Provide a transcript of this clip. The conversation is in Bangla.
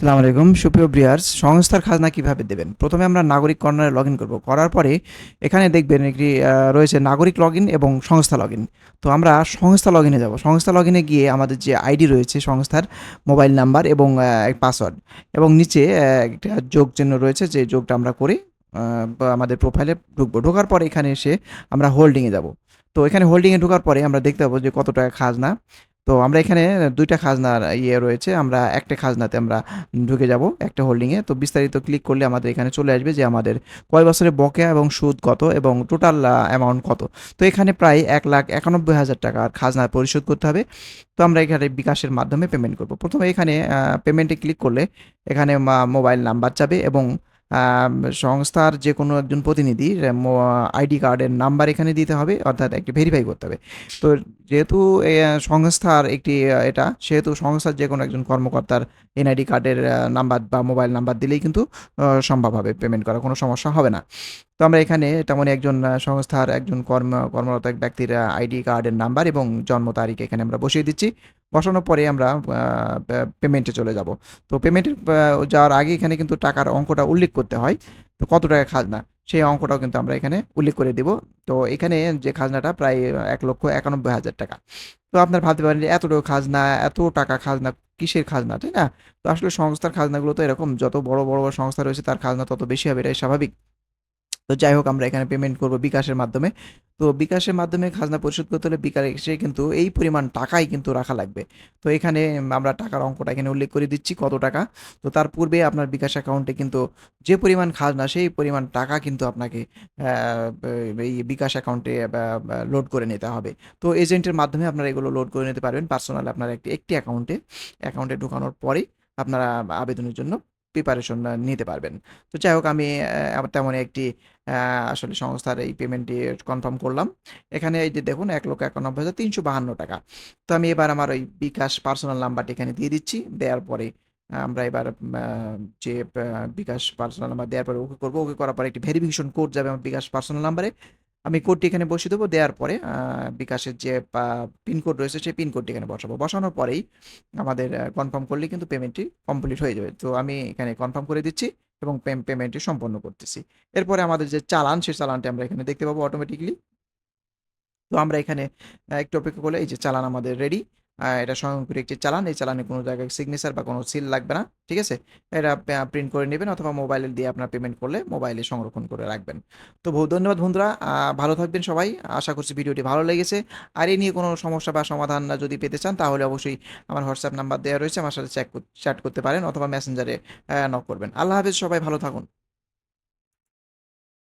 সালাম আলাইকুম। সুপ্রিয় ব্রিয়ার্স সংস্থার খাজনা কীভাবে দেবেন? প্রথমে আমরা নাগরিক কর্নারে লগ ইন করব। করার পরে এখানে দেখবেন একটি রয়েছে নাগরিক লগ ইন এবং সংস্থা লগ ইন তো আমরা সংস্থা লগ ইনে যাব। সংস্থা লগ ইনে গিয়ে আমাদের যে আইডি রয়েছে সংস্থার মোবাইল নাম্বার এবং পাসওয়ার্ড এবং নিচে একটা যোগ চিহ্ন রয়েছে। যে যোগটা আমরা করে আমাদের প্রোফাইলে ঢুকবো। ঢোকার পরে এখানে এসে আমরা হোল্ডিংয়ে যাব। তো এখানে হোল্ডিংয়ে ঢোকার পরে আমরা দেখতে পাবো যে কত টাকা খাজনা তো আমরা এখানে দুইটা খাজনার ইয়ে রয়েছে। আমরা একটা খাজনাতে আমরা ঢুকে যাব, একটা হোল্ডিংয়ে তো বিস্তারিত ক্লিক করলে আমাদের এখানে চলে আসবে যে আমাদের কয় বছরের বকেয়া এবং সুদ কত এবং টোটাল অ্যামাউন্ট কত। তো এখানে প্রায় এক লাখ একানব্বই হাজার টাকার খাজনা পরিশোধ করতে হবে। তো আমরা এখানে বিকাশের মাধ্যমে পেমেন্ট করব। প্রথমে এখানে পেমেন্টে ক্লিক করলে এখানে মোবাইল নাম্বার চাবে এবং সংস্থার যে কোনো একজন প্রতিনিধির আইডি কার্ডের নাম্বার এখানে দিতে হবে, অর্থাৎ একটি ভেরিফাই করতে হবে। তো যেহেতু সংস্থার একটি এটা, সেহেতু সংস্থার যে কোনো একজন কর্মকর্তার এনআইডি কার্ডের নাম্বার বা মোবাইল নাম্বার দিলেই কিন্তু সম্ভব হবে পেমেন্ট করা, কোনো সমস্যা হবে না। তো আমরা এখানে তেমনই একজন সংস্থার একজন কর্ম, কর্মরত এক ব্যক্তির আইডি কার্ডের নাম্বার এবং জন্ম তারিখ এখানে আমরা বসিয়ে দিচ্ছি। বসানোর পরে আমরা পেমেন্টে চলে যাব। তো পেমেন্টের যাওয়ার আগে এখানে কিন্তু টাকার অঙ্কটা উল্লেখ করতে হয়। তো কত টাকা খাজনা? সেই অঙ্কটাও কিন্তু আমরা এখানে উল্লেখ করে দিব। তো এখানে যে খাজনাটা প্রায় এক লক্ষ একানব্বই হাজার টাকা। তো আপনার ভাবতে পারেন যে এতটুকু খাজনা, এত টাকা খাজনা কিসের খাজনা, তাই না? তো আসলে সংস্থার খাজনাগুলো তো এরকম, যত বড় বড় সংস্থা রয়েছে তার খাজনা তত বেশি হবে, এটাই স্বাভাবিক। তো যাই হোক, আমরা এখানে পেমেন্ট করব বিকাশের মাধ্যমে। তো বিকাশের মাধ্যমে খাজনা পরিশোধ করতে হলে বিকাশে কিন্তু এই পরিমাণ টাকাই কিন্তু রাখা লাগবে। তো এখানে আমরা টাকার অঙ্কটা এখানে উল্লেখ করে দিচ্ছি, কত টাকা? তো তার পূর্বে আপনার বিকাশ অ্যাকাউন্টে কিন্তু যে পরিমাণ খাজনা, সেই পরিমাণ টাকা কিন্তু আপনাকে এই বিকাশ অ্যাকাউন্টে লোড করে নিতে হবে। তো এজেন্টের মাধ্যমে আপনারা এগুলো লোড করে নিতে পারবেন। পার্সোনাল আপনার একটি একটি অ্যাকাউন্টে অ্যাকাউন্টে ঢোকানোর পরেই আপনারা আবেদনের জন্য প্রিপারেশন নিতে পারবেন। তো যাই হোক, আমি তেমন একটি আসলে সংস্থার এই পেমেন্টটি কনফার্ম করলাম। এখানে এই যে দেখুন, এক লক্ষ একানব্বই হাজার তিনশো বাহান্ন টাকা। তো আমি এবার আমার ওই বিকাশ পার্সোনাল নাম্বারটি এখানে দিয়ে দিচ্ছি। দেওয়ার পরে আমরা এবার যে বিকাশ পার্সোনাল নাম্বার দেওয়ার পরে ওকে করব। ওকে করার পরে একটি ভেরিফিকেশন কোড যাবে আমার বিকাশ পার্সোনাল নাম্বারে আমি কোডটি এখানে বসিয়ে দেবো, দেওয়ার পরে বিকাশের যে পিনকোড রয়েছে সেই পিনকোডটি এখানে বসাবো। বসানোর পরেই আমাদের কনফার্ম করলে কিন্তু পেমেন্টটি কমপ্লিট হয়ে যাবে। তো আমি এখানে কনফার্ম করে দিচ্ছি এবং পেমেন্টটি সম্পন্ন করতেছি। এরপরে আমাদের যে চালান, সেই চালানটি আমরা এখানে দেখতে পাবো অটোমেটিকলি তো আমরা এখানে একটু অপেক্ষা করলে এই যে চালান আমাদের রেডি এটা স্বয়ংক্রিয় একটি চালান। এই চালানে কোনো জায়গায় সিগনেচার বা কোনো সিল লাগবে না, ঠিক আছে? এটা প্রিন্ট করে নেবেন অথবা মোবাইলে দিয়ে আপনার পেমেন্ট করলে মোবাইলে সংরক্ষণ করে রাখবেন। তো বহু ধন্যবাদ বন্ধুরা ভালো থাকবেন সবাই। আশা করছি ভিডিওটি ভালো লেগেছে। আর এই নিয়ে কোনো সমস্যা বা সমাধান যদি পেতে চান, তাহলে অবশ্যই আমার হোয়াটসঅ্যাপ নাম্বার দেওয়া রয়েছে। আমার সাথে চ্যাট চ্যাট করতে পারেন অথবা মেসেঞ্জারে নক করবেন। আল্লাহ হাফেজ, সবাই ভালো থাকুন।